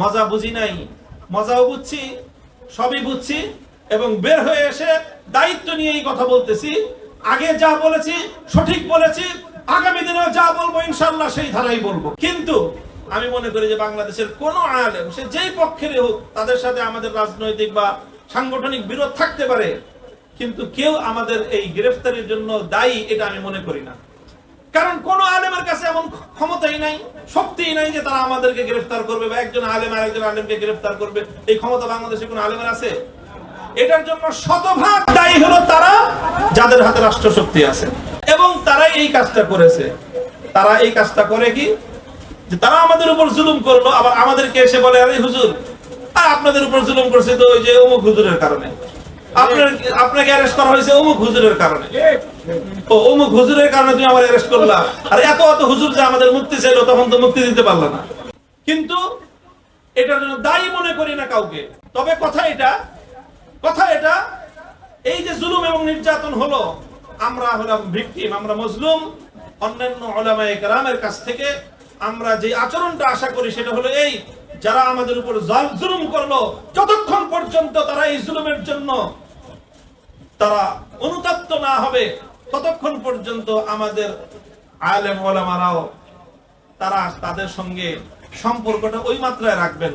মজা বুঝি নাই। মজাও বুঝছি, সবই বুঝছি এবং বের হয়ে এসে দায়িত্ব নিয়ে এই কথা বলতেছি। আগে যা বলেছি, সঠিক বলেছি, আগামী দিনেও যা বলব ইনশাল্লাহ সেই ধারাই বলব। কিন্তু আমি মনে করি যে বাংলাদেশের কোন আলেম, সে যেই পক্ষের হোক, তাদের সাথে আমাদের রাজনৈতিক বা সাংগঠনিক বিরোধ থাকতে পারে, কিন্তু কেউ আমাদের এই গ্রেফতারির জন্য দায়ী, এটা আমি মনে করি না। কারণ কোন এমন ক্ষমতাই নাই, শক্তিই নাই যে তারা আমাদেরকে গ্রেফতার করবে বা একজন আলেম আর একজন আলেমকে গ্রেফতার করবে। এই ক্ষমতা বাংলাদেশে কোন আলেমের আছে? এটার জন্য শতভাগ দায়ী হলো তারা যাদের হাতে রাষ্ট্র শক্তি আছে। এবং তারা এই কাজটা করেছে। তারা এই কাজটা করে কি? যে তারা আমাদের উপর জুলুম করল, আবার আমাদেরকে এসে বলে, আরে হুজুর, আর আপনাদের উপর জুলুম করছে তো ওই যে অমুক হুজুরের কারণে। আপনার আপনাকে অ্যারেস্ট করা হয়েছে অমুক হুজুরের কারণে। ও অমুক হুজুরের কারণে তুমি আমার অ্যারেস্ট করলা। আর এত এত হুজুর যে আমাদের মুক্তি ছিল তখন তো মুক্তি দিতে না। কিন্তু দায়ী মনে করি না কাউকে। তবে কথা এটা কথা এটা, এই যে জুলুম এবং নির্যাতন হলো, আমরা হলাম ভিকটিম আমরা মজলুম। অন্যান্য ওলামায়ে কাছ থেকে আমরা যে আচরণটা আশা করি, সেটা হলো এই, যারা আমাদের উপর জাল- জুলুম করল, যতক্ষণ পর্যন্ত তারা এই জুলুমের জন্য তারা অনুতপ্ত না হবে ততক্ষণ পর্যন্ত আমাদের আলেম ওলামারাও তারা তাদের সঙ্গে সম্পর্কটা ওই মাত্রায় রাখবেন।